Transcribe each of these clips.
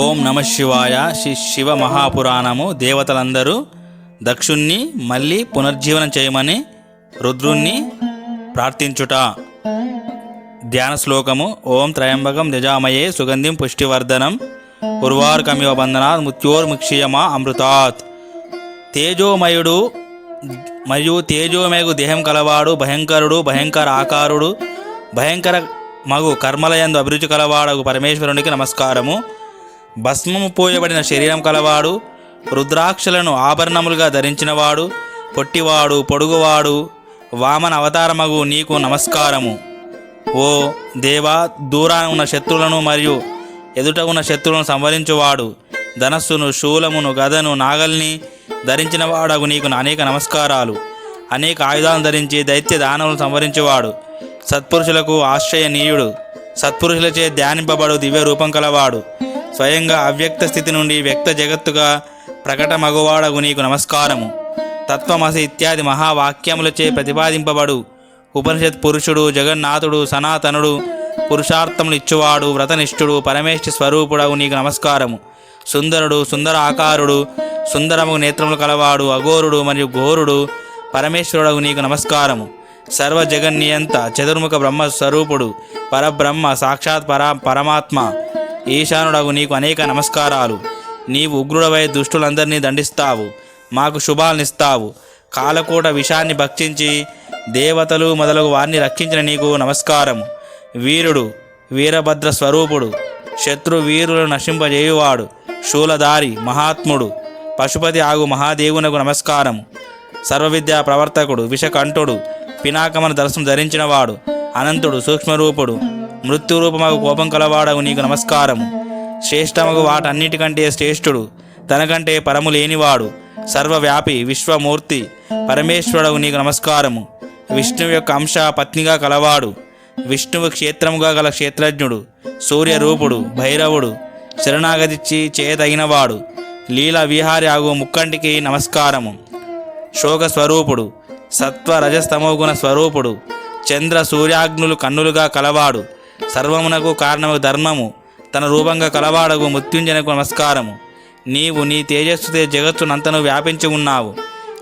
ఓం నమ శివాయ. శ్రీ శివ మహాపురాణము. దేవతలందరూ దక్షుణ్ణి మళ్ళీ పునర్జీవనం చేయమని రుద్రుణ్ణి ప్రార్థించుట. ధ్యాన శ్లోకము. ఓం త్రయంబకం నిజామయే సుగంధిం పుష్టివర్ధనం. ఉర్వార్కమివ బంధనాత్ మృత్యోర్ముక్షీయమా అమృతాత్. తేజోమయుడు మరియు తేజోమయగు దేహం కలవాడు భయంకరుడు భయంకర ఆకారుడు భయంకర మగు కర్మలయందు అభిరుచి కలవాడగు పరమేశ్వరునికి నమస్కారము. భస్మము పోయబడిన శరీరం కలవాడు రుద్రాక్షలను ఆభరణములుగా ధరించినవాడు పొట్టివాడు పొడుగువాడు వామన అవతారమగు నీకు నమస్కారము. ఓ దేవా దూరాన ఉన్న శత్రువులను మరియు ఎదుట ఉన్న శత్రువులను సంవరించువాడు. ధనస్సును శూలమును గదను నాగల్ని ధరించిన వాడగు నీకు అనేక నమస్కారాలు. అనేక ఆయుధాలను ధరించి దైత్య దానవులను సంవరించేవాడు. సత్పురుషులకు ఆశ్రయనీయుడు. సత్పురుషులచే ధ్యానింపబడు దివ్య రూపం కలవాడు. స్వయంగా అవ్యక్త స్థితి నుండి వ్యక్త జగత్తుగా ప్రకట మగువాడగు నీకు నమస్కారము. తత్వమసి ఇత్యాది మహావాక్యములచే ప్రతిపాదింపబడు. ఉపనిషత్ పురుషుడు జగన్నాథుడు సనాతనుడు పురుషార్థములు ఇచ్చువాడు వ్రతనిష్ఠుడు పరమేష్ఠి స్వరూపుడవు నీకు నమస్కారము. సుందరుడు సుందర ఆకారుడు సుందరము నేత్రములు కలవాడు అఘోరుడు మరియు ఘోరుడు పరమేశ్వరుడవు నీకు నమస్కారము. సర్వ జగన్నియంత చతుర్ముఖ బ్రహ్మ స్వరూపుడు పరబ్రహ్మ సాక్షాత్ పర పరమాత్మ ఈశానుడగు నీకు అనేక నమస్కారాలు. నీవు ఉగ్రుడవై దుష్టులందరినీ దండిస్తావు. మాకు శుభాలనిస్తావు. కాలకూట విషాన్ని భక్షించి దేవతలు మొదలగు వారిని రక్షించిన నీకు నమస్కారం వీరుడు వీరభద్ర స్వరూపుడు శత్రు వీరులను నశింపజేయువాడు శూలధారి మహాత్ముడు పశుపతి ఆగు మహాదేవునకు నమస్కారం సర్వవిద్యా ప్రవర్తకుడు విషకంఠుడు పినాకమన దర్శనం ధరించినవాడు అనంతుడు సూక్ష్మరూపుడు మృత్యురూపమగు కోపం కలవాడవు నీకు నమస్కారము. శ్రేష్టమగు వాటన్నిటికంటే శ్రేష్ఠుడు తనకంటే పరము లేనివాడు సర్వవ్యాపి విశ్వమూర్తి పరమేశ్వరుడవు నీకు నమస్కారము. విష్ణువు యొక్క అంశ పత్నిగా కలవాడు విష్ణువు క్షేత్రముగా గల క్షేత్రజ్ఞుడు సూర్యరూపుడు భైరవుడు శరణాగతిచ్చి చేయదగినవాడు లీల విహారి ఆగు ముక్కంటికి నమస్కారము. శోక స్వరూపుడు సత్వ రజస్తమోగుణ స్వరూపుడు చంద్ర సూర్యాగ్నులు కన్నులుగా కలవాడు సర్వమునకు కారణము ధర్మము తన రూపంగా కలవాడగు మృత్యుంజనకు నమస్కారము. నీవు నీ తేజస్సుతే జగత్తునంతను వ్యాపించి ఉన్నావు.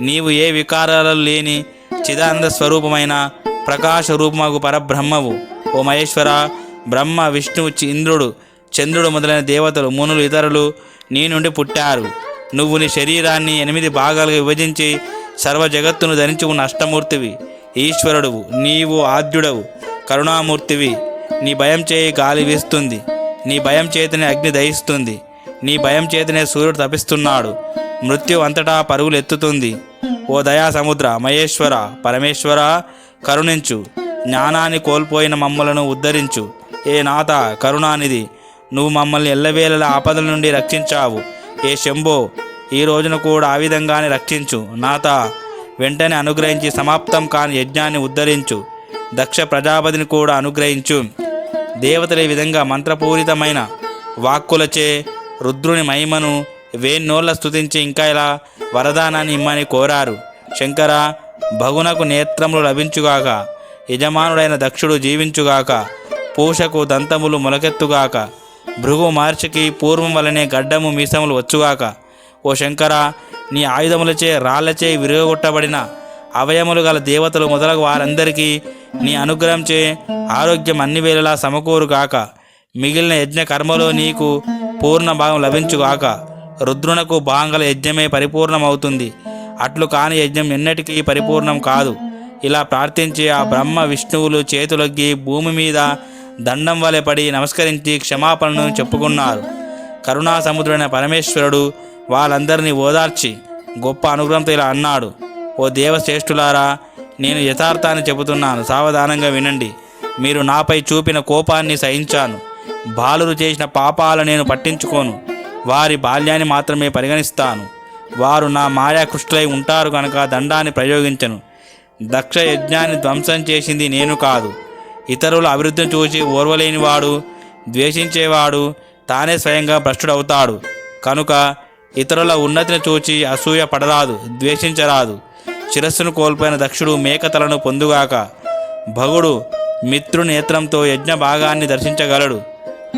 నీవు ఏ వికారాలు లేని చిదానంద స్వరూపమైన ప్రకాశ రూపమగు పరబ్రహ్మవు. ఓ మహేశ్వర బ్రహ్మ విష్ణువు ఇంద్రుడు చంద్రుడు మొదలైన దేవతలు మునులు ఇతరులు నీ నుండి పుట్టారు. నువ్వు నీ శరీరాన్ని ఎనిమిది భాగాలుగా విభజించి సర్వ జగత్తును ధరించి ఉన్న అష్టమూర్తివి. ఈశ్వరుడువు నీవు ఆద్యుడవు కరుణామూర్తివి. నీ భయం చేయి గాలి వీస్తుంది. నీ భయం చేతనే అగ్ని దహిస్తుంది. నీ భయం చేతనే సూర్యుడు తపిస్తున్నాడు. మృత్యు అంతటా పరుగులు ఎత్తుతుంది. ఓ దయా సముద్ర మహేశ్వర పరమేశ్వర కరుణించు. జ్ఞానాన్ని కోల్పోయిన మమ్మలను ఉద్ధరించు. ఏ నాథ కరుణానిధి నువ్వు మమ్మల్ని ఎల్లవేళల ఆపదల నుండి రక్షించావు. ఏ శంభో ఈ రోజున కూడా ఆ విధంగానే రక్షించు. నాథ వెంటనే అనుగ్రహించి సమాప్తం కాని యజ్ఞాన్ని ఉద్ధరించు. దక్ష ప్రజాపతిని కూడా అనుగ్రహించు. దేవతలు ఈ విధంగా మంత్రపూరితమైన వాక్కులచే రుద్రుని మహిమను వేన్నోళ్ళ స్థుతించి ఇంకా ఇలా వరదానాన్ని ఇమ్మని కోరారు. శంకర భగునకు నేత్రములు లభించుగాక యజమానుడైన దక్షుడు జీవించుగాక పూషకు దంతములు మొలకెత్తుగాక భృగు మార్చికి పూర్వం వలనే గడ్డము మీసములు వచ్చుగాక ఓ శంకర నీ ఆయుధములచే రాళ్ళచే విరగొట్టబడిన అవయములు గల దేవతలు మొదలగు వారందరికీ నీ అనుగ్రహంచే ఆరోగ్యం అన్ని వేళలా సమకూరుగాక మిగిలిన యజ్ఞ కర్మలో నీకు పూర్ణ భాగం లభించుగాక రుద్రునకు భాంగల యజ్ఞమే పరిపూర్ణమవుతుంది. అట్లు కాని యజ్ఞం ఎన్నటికీ పరిపూర్ణం కాదు. ఇలా ప్రార్థించి ఆ బ్రహ్మ విష్ణువులు చేతులొగ్గి భూమి మీద దండం వలె పడి నమస్కరించి క్షమాపణను చెప్పుకున్నారు. కరుణాసముద్రుడైన పరమేశ్వరుడు వాళ్ళందరినీ ఓదార్చి గొప్ప అనుగ్రహంతో ఇలా అన్నాడు. ఓ దేవశ్రేష్ఠులారా నేను యథార్థాన్ని చెబుతున్నాను. సావధానంగా వినండి. మీరు నాపై చూపిన కోపాన్ని సహించాను. బాలురు చేసిన పాపాలు నేను పట్టించుకోను. వారి బాల్యాన్ని మాత్రమే పరిగణిస్తాను. వారు నా మాయాకృష్టులై ఉంటారు కనుక దండాన్ని ప్రయోగించను. దక్ష యజ్ఞాన్ని ధ్వంసం చేసింది నేను కాదు. ఇతరుల అభివృద్ధిని చూసి ఓర్వలేనివాడు ద్వేషించేవాడు తానే స్వయంగా భ్రష్టుడవుతాడు. కనుక ఇతరుల ఉన్నతిని చూచి అసూయ పడరాదు ద్వేషించరాదు. శిరస్సును కోల్పోయిన దక్షుడు మేకతలను పొందుగాక భగుడు మిత్రునేత్రంతో యజ్ఞ భాగాన్ని దర్శించగలడు.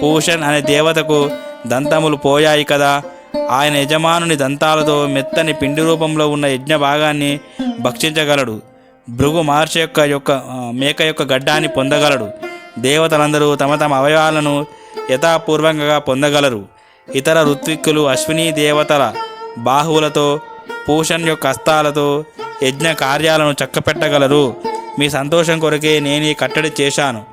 పూషన్ అనే దేవతకు దంతములు పోయాయి కదా ఆయన యజమానుని దంతాలతో మెత్తని పిండి రూపంలో ఉన్న యజ్ఞ భాగాన్ని భక్షించగలడు. భృగు మహర్షి యొక్క యొక్క మేక యొక్క గడ్డాన్ని పొందగలడు. దేవతలందరూ తమ తమ అవయవాలను యథాపూర్వకంగా పొందగలరు. ఇతర ఋత్విక్కులు అశ్విని దేవతల బాహువులతో పూషన్ యొక్క హస్తాలతో యజ్ఞ కార్యాలను చక్కపెట్టగలరు. మీ సంతోషం కొరకే నేను ఈ కట్టడి చేశాను.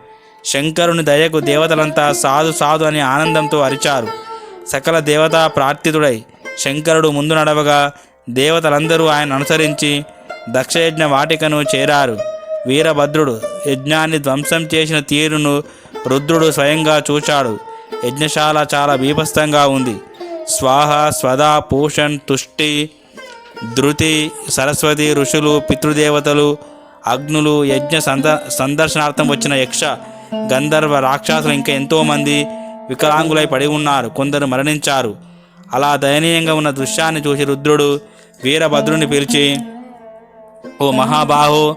శంకరుని దయకు దేవతలంతా సాధు సాధు అని ఆనందంతో అరిచారు. సకల దేవతా ప్రార్థితుడై శంకరుడు ముందు నడవగా దేవతలందరూ ఆయన అనుసరించి దక్షయజ్ఞ వాటికను చేరారు. వీరభద్రుడు యజ్ఞాన్ని ధ్వంసం చేసిన తీరును రుద్రుడు స్వయంగా చూచాడు. యజ్ఞశాల చాలా బీభత్సంగా ఉంది. స్వాహ స్వదా పూషణ్ తుష్టి ధృతి సరస్వతి ఋషులు పితృదేవతలు అగ్నులు యజ్ఞ సంద సందర్శనార్థం వచ్చిన యక్ష గంధర్వ రాక్షసులు ఇంకా ఎంతోమంది వికలాంగులై పడి ఉన్నారు. కొందరు మరణించారు. అలా దయనీయంగా ఉన్న దృశ్యాన్ని చూసి రుద్రుడు వీరభద్రుని పిలిచి ఓ మహాబాహు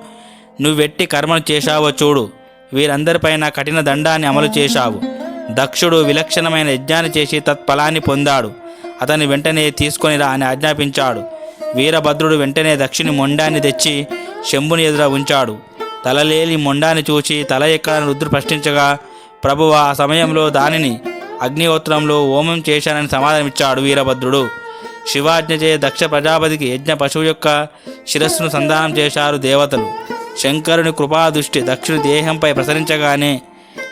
నువ్వు కర్మలు కర్మను చేశావో చూడు. వీరందరిపైన కఠిన దండాన్ని అమలు చేశావు. దక్షుడు విలక్షణమైన యజ్ఞాన్ని చేసి తత్ఫలాన్ని పొందాడు. అతని వెంటనే తీసుకొని రా అని ఆజ్ఞాపించాడు. వీరభద్రుడు వెంటనే దక్షిణి మొండాన్ని తెచ్చి శంభుని ఎదుర ఉంచాడు. తలలేని మొండాన్ని చూచి తల ఎక్కడని రుద్రుడు ప్రశ్నించగా ప్రభువు ఆ సమయంలో దానిని అగ్నిహోత్రంలో హోమం చేశానని సమాధానమిచ్చాడు వీరభద్రుడు. శివాజ్ఞచే దక్ష ప్రజాపతికి యజ్ఞ పశువు యొక్క శిరస్సును సంధానం చేశారు దేవతలు. శంకరుని కృపాదృష్టి దక్షిణ దేహంపై ప్రసరించగానే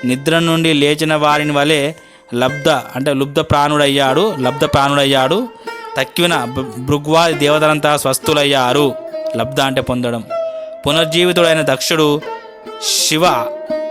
నిద్ర నుండి లేచిన వారిని వలె లబ్ధ అంటే లుబ్ధ ప్రాణుడయ్యాడు లబ్ధ ప్రాణుడయ్యాడు. తక్కిన భృగ్వాది దేవతలంతా స్వస్థులయ్యారు. లబ్ధ అంటే పొందడం. పునర్జీవితుడైన దక్షుడు శివ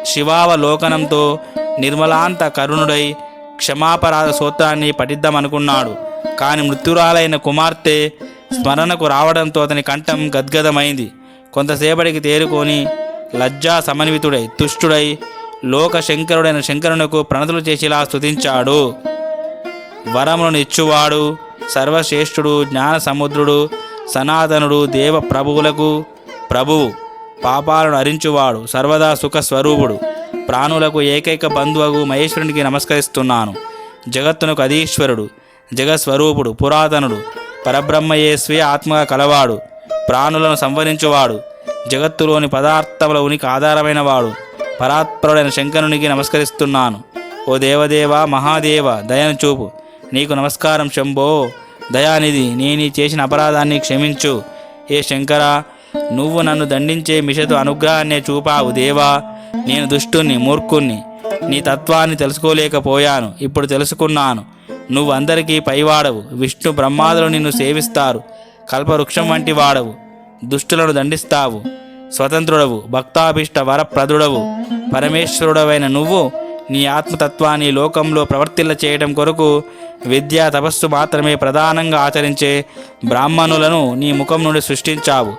శివావలోకనంతో నిర్మలాంత కరుణుడై క్షమాపరాధ సూత్రాన్ని పఠిద్దామనుకున్నాడు. కానీ మృత్యురాలైన కుమార్తె స్మరణకు రావడంతో అతని కంఠం గద్గదమైంది. కొంతసేపటికి తేరుకొని లజ్జా సమన్వితుడై తుష్టుడై లోక శంకరుడైన శంకరునకు ప్రణతులు చేసేలా స్తుతించాడు. వరములను ఇచ్చువాడు సర్వశ్రేష్ఠుడు జ్ఞాన సముద్రుడు సనాతనుడు దేవ ప్రభువులకు ప్రభువు పాపాలను అరించువాడు సర్వదా సుఖ స్వరూపుడు ప్రాణులకు ఏకైక బంధువగు మహేశ్వరునికి నమస్కరిస్తున్నాను. జగత్తునకు అధీశ్వరుడు జగస్వరూపుడు పురాతనుడు పరబ్రహ్మయే స్వీయ ఆత్మగా కలవాడు ప్రాణులను సంవరించువాడు జగత్తులోని పదార్థముల ఉనికి ఆధారమైన వాడు పరాత్పరుడైన శంకరునికి నమస్కరిస్తున్నాను. ఓ దేవదేవ మహాదేవ దయను చూపు. నీకు నమస్కారం శంభో. దయానిధి నేను చేసిన అపరాధాన్ని క్షమించు. ఏ శంకర నువ్వు నన్ను దండించే మిషతో అనుగ్రహాన్నే చూపావు దేవా. నేను దుష్టుణ్ణి మూర్ఖుణ్ణి. నీ తత్వాన్ని తెలుసుకోలేకపోయాను ఇప్పుడు తెలుసుకున్నాను. నువ్వు అందరికీ పైవాడవు విష్ణు బ్రహ్మాదులు నిన్ను సేవిస్తారు కల్పవృక్షం వంటి వాడవు దుష్టులను దండిస్తావు. స్వతంత్రుడవు భక్తాభిష్ట వరప్రదుడవు పరమేశ్వరుడవైన నువ్వు నీ ఆత్మతత్వాన్ని లోకంలో ప్రవర్తిల్ల చేయడం కొరకు విద్య తపస్సు మాత్రమే ప్రధానంగా ఆచరించే బ్రాహ్మణులను నీ ముఖం నుండి సృష్టించావు.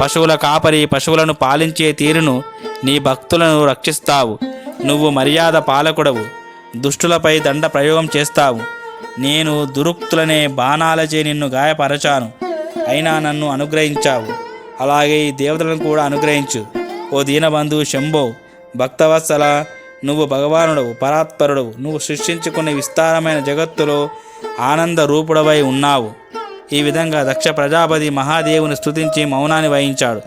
పశువుల కాపరి పశువులను పాలించే తీరును నీ భక్తులను రక్షిస్తావు. నువ్వు మర్యాద పాలకుడవు. దుష్టులపై దండ ప్రయోగం చేస్తావు. నేను దురుక్తులనే బాణాలచే నిన్ను గాయపరచాను. అయినా నన్ను అనుగ్రహించావు. అలాగే ఈ దేవతలను కూడా అనుగ్రహించు. ఓ దీనబంధు శంభో భక్తవత్సల నువ్వు భగవానుడవు పరాత్పరుడవు. నువ్వు సృష్టించుకునే విస్తారమైన జగత్తులో ఆనంద రూపుడవై ఉన్నావు. ఈ విధంగా దక్ష ప్రజాపతి మహాదేవుని స్తుతించి మౌనాన్ని వహించాడు.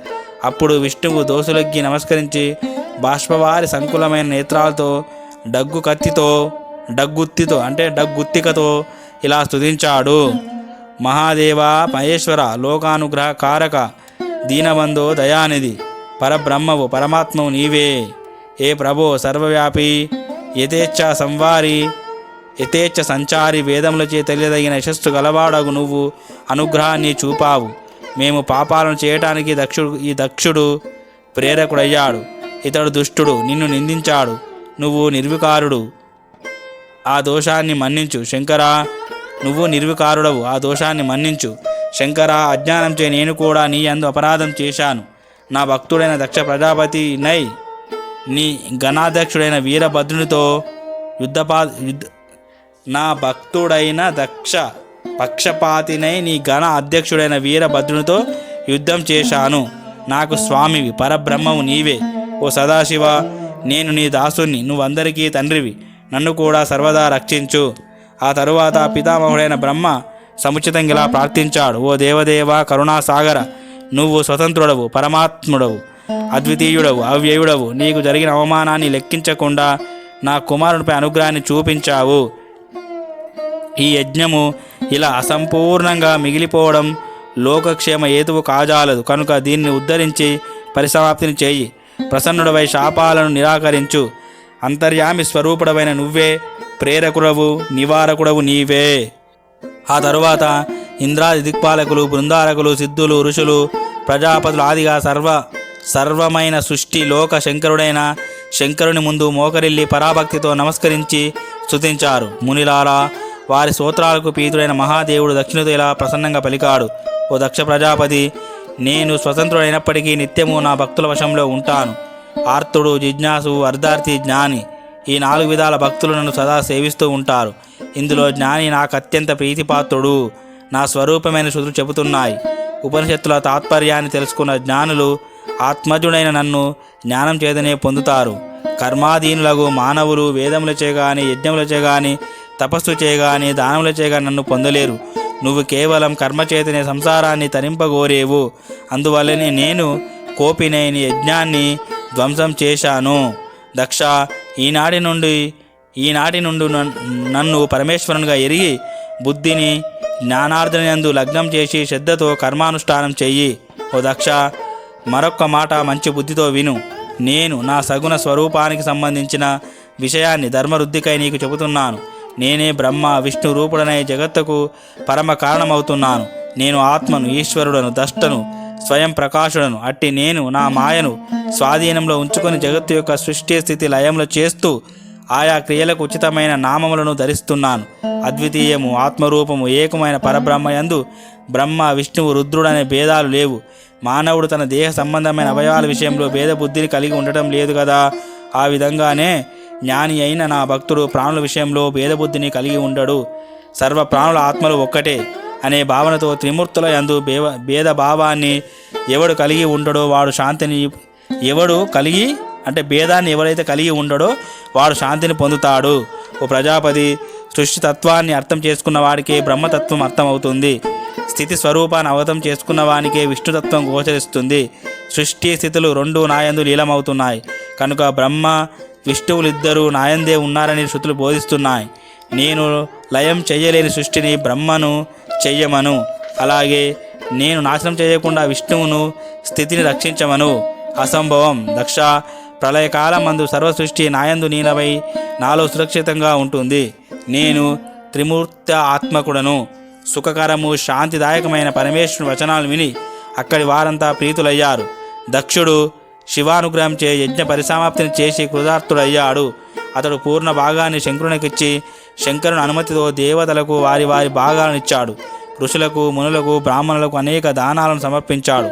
అప్పుడు విష్ణువు దోసులగ్గి నమస్కరించి బాష్పవారి సంకులమైన నేత్రాలతో డగ్గు కత్తితో డగ్గుత్తితో అంటే డగ్గుత్తికతో ఇలా స్తుతించాడు. మహాదేవ మహేశ్వర లోకానుగ్రహ కారక దీనబంధో దయానిధి పరబ్రహ్మవు పరమాత్మవు నీవే. ఏ ప్రభో సర్వవ్యాపి యథేచ్ఛ సంవారి యథేచ్ఛ సంచారి వేదములచే తెలియదగిన యశస్సు గలవాడగు నువ్వు అనుగ్రహాన్ని చూపావు. మేము పాపాలను చేయటానికి దక్షుడు ఈ దక్షుడు ప్రేరకుడయ్యాడు. ఇతడు దుష్టుడు నిన్ను నిందించాడు. నువ్వు నిర్వికారుడు. ఆ దోషాన్ని మన్నించు శంకరా. నువ్వు నిర్వికారుడవు ఆ దోషాన్ని మన్నించు. శంకరా అజ్ఞానంచే నేను కూడా నీ అందు అపరాధం చేశాను. నా భక్తుడైన దక్ష ప్రజాపతి నై నీ గణాధ్యక్షుడైన వీరభద్రునితో యుద్ధపా యుద్ధ నా భక్తుడైన దక్ష పక్షపాతినై నీ గణ అధ్యక్షుడైన వీరభద్రునితో యుద్ధం చేశాను. నాకు స్వామివి పరబ్రహ్మము నీవే. ఓ సదాశివ నేను నీ దాసుని నువ్వందరికీ తండ్రివి. నన్ను కూడా సర్వదా రక్షించు. ఆ తరువాత పితామహుడైన బ్రహ్మ సముచితంగా ఇలా ప్రార్థించాడు. ఓ దేవదేవ కరుణాసాగర నువ్వు స్వతంత్రుడవు పరమాత్ముడవు. అద్వితీయుడవు అవ్యయుడవు. నీకు జరిగిన అవమానాన్ని లెక్కించకుండా నా కుమారునిపై అనుగ్రహాన్ని చూపించావు. ఈ యజ్ఞము ఇలా అసంపూర్ణంగా మిగిలిపోవడం లోకక్షేమ హేతువు కాజాలదు. కనుక దీన్ని ఉద్ధరించి పరిసమాప్తిని చేయి. ప్రసన్నుడవై శాపాలను నిరాకరించు. అంతర్యామి స్వరూపుడవైన నువ్వే ప్రేరకుడవు నివారకుడవు నీవే. ఆ తరువాత ఇంద్రాది దిక్పాలకులు బృందారకులు సిద్ధులు ఋషులు ప్రజాపతులు ఆదిగా సర్వ సర్వమైన సృష్టి లోక శంకరుడైన శంకరుని ముందు మోకరిల్లి పరాభక్తితో నమస్కరించి స్తుతించారు. మునిలారా వారి సూత్రాలకు పీతుడైన మహాదేవుడు దక్షిణతో ఇలా ప్రసన్నంగా పలికాడు. ఓ దక్ష ప్రజాపతి నేను స్వతంత్రుడైనప్పటికీ నిత్యము నా భక్తుల వశంలో ఉంటాను. ఆర్తుడు జిజ్ఞాసు అర్ధార్థి జ్ఞాని ఈ నాలుగు విధాల భక్తులు నన్ను సదా సేవిస్తూ ఉంటారు. ఇందులో జ్ఞాని నాకు అత్యంత ప్రీతిపాత్రుడు. నా స్వరూపమైన శృతులు చెబుతున్నాయి. ఉపనిషత్తుల తాత్పర్యాన్ని తెలుసుకున్న జ్ఞానులు ఆత్మజుడైన నన్ను జ్ఞానం చేతనే పొందుతారు. కర్మాధీనులకు మానవులు వేదములచే కానీ యజ్ఞములచే కానీ తపస్సు చేయగాని దానముల చేయగా నన్ను పొందలేరు. నువ్వు కేవలం కర్మచేతనే సంసారాన్ని తరింపగోరేవు. అందువల్లనే నేను కోపినైన యజ్ఞాన్ని ధ్వంసం చేశాను. దక్ష ఈనాటి నుండి ఈనాటి నుండి నన్ను పరమేశ్వరునిగా ఎరిగి బుద్ధిని జ్ఞానార్జనందు లగ్నం చేసి శ్రద్ధతో కర్మానుష్ఠానం చెయ్యి. ఓ దక్ష మరొక్క మాట మంచి బుద్ధితో విను. నేను నా సగుణ స్వరూపానికి సంబంధించిన విషయాన్ని ధర్మరుద్ధికై నీకు చెబుతున్నాను. నేనే బ్రహ్మ విష్ణు రూపుడనే జగత్తుకు పరమ కారణమవుతున్నాను. నేను ఆత్మను ఈశ్వరుడను దష్టను స్వయం ప్రకాశుడను అట్టి నేను నా మాయను స్వాధీనంలో ఉంచుకొని జగత్తు యొక్క సృష్టి స్థితి లయంలో చేస్తూ ఆయా క్రియలకు ఉచితమైన నామములను ధరిస్తున్నాను. అద్వితీయము ఆత్మరూపము ఏకమైన పరబ్రహ్మయందు బ్రహ్మ విష్ణువు రుద్రుడనే భేదాలు లేవు. మానవుడు తన దేహ సంబంధమైన అవయవాల విషయంలో భేద బుద్ధిని కలిగి ఉండటం లేదు కదా? ఆ విధంగానే జ్ఞాని అయిన నా భక్తుడు ప్రాణుల విషయంలో భేదబుద్ధిని కలిగి ఉండడు. సర్వ ప్రాణుల ఆత్మలు ఒక్కటే అనే భావనతో త్రిమూర్తుల యందు భేవ భేద భావాన్ని ఎవడు కలిగి ఉండడో వాడు శాంతిని ఎవడు కలిగి అంటే భేదాన్ని ఎవరైతే కలిగి ఉండడో వాడు శాంతిని పొందుతాడు. ఓ ప్రజాపతి సృష్టి తత్వాన్ని అర్థం చేసుకున్న వాడికి బ్రహ్మతత్వం అర్థమవుతుంది. స్థితి స్వరూపాన్ని అవగతం చేసుకున్న వానికే విష్ణుతత్వం గోచరిస్తుంది. సృష్టి స్థితులు రెండు నాయందు లీలమవుతున్నాయి. కనుక బ్రహ్మ విష్ణువులిద్దరూ నాయందే ఉన్నారని శృతులు బోధిస్తున్నాయి. నేను లయం చేయలేని సృష్టిని బ్రహ్మను చెయ్యమను. అలాగే నేను నాశనం చేయకుండా విష్ణువును స్థితిని రక్షించమను. అసంభవం. దక్ష. ప్రళయకాలం అందు సర్వ సృష్టి నాయందు నీలమై నాలో సురక్షితంగా ఉంటుంది. నేను త్రిమూర్త ఆత్మకుడను. సుఖకరము శాంతిదాయకమైన పరమేశ్వరుని వచనాలు విని అక్కడి వారంతా ప్రీతులయ్యారు. దక్షుడు శివానుగ్రహంచే యజ్ఞ పరిసమాప్తిని చేసి కృతార్థుడయ్యాడు. అతడు పూర్ణ భాగాన్ని శంకరునికిచ్చి శంకరుని అనుమతితో దేవతలకు వారి వారి భాగాలను ఇచ్చాడు. ఋషులకు మునులకు బ్రాహ్మణులకు అనేక దానాలను సమర్పించాడు.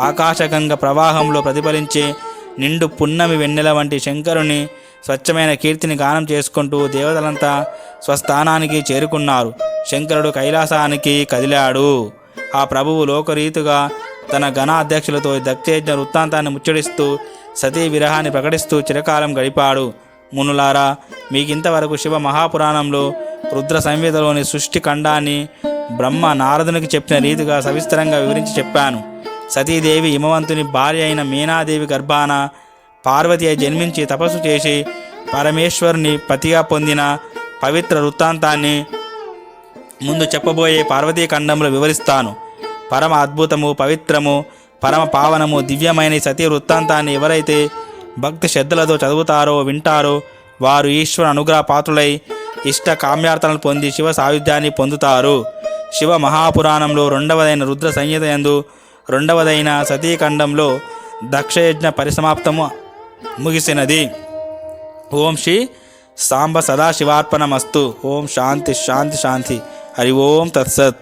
ఆకాశగంగ ప్రవాహంలో ప్రతిఫలించే నిండు పున్నమి వెన్నెల వంటి శంకరుని స్వచ్ఛమైన కీర్తిని గానం చేసుకుంటూ దేవతలంతా స్వస్థానానికి చేరుకున్నారు. శంకరుడు కైలాసానికి కదిలాడు. ఆ ప్రభువు లోకరీతిగా తన ఘన అధ్యక్షులతో దక్షయజ్ఞ వృత్తాంతాన్ని ముచ్చడిస్తూ సతీ విరహాన్ని ప్రకటిస్తూ చిరకాలం గడిపాడు. మునులారా మీకింతవరకు శివ మహాపురాణంలో రుద్ర సంవేదలోని సృష్టి ఖండాన్ని బ్రహ్మ నారదునికి చెప్పిన రీతిగా సవిస్తరంగా వివరించి చెప్పాను. సతీదేవి హిమవంతుని భార్య అయిన మీనాదేవి గర్భాన పార్వతి అయి జన్మించి తపస్సు చేసి పరమేశ్వరుని పతిగా పొందిన పవిత్ర వృత్తాంతాన్ని ముందు చెప్పబోయే పార్వతీ ఖండంలో వివరిస్తాను. పరమ అద్భుతము పవిత్రము పరమ పావనము దివ్యమైన సతీ వృత్తాంతాన్ని ఎవరైతే భక్తి శ్రద్ధలతో చదువుతారో వింటారో వారు ఈశ్వర అనుగ్రహ పాత్రులై ఇష్ట కామ్యార్థనలు పొంది శివ సాయుధ్యాన్ని పొందుతారు. శివ మహాపురాణంలో రెండవదైన రుద్ర సంహిత యందు రెండవదైన సతీఖండంలో దక్షయజ్ఞ పరిసమాప్తము ముగిసినది. ఓం శ్రీ సాంబ సదాశివార్పణమస్తు. ఓం శాంతి శాంతి శాంతి. ஹரி ஓம் தத்சத்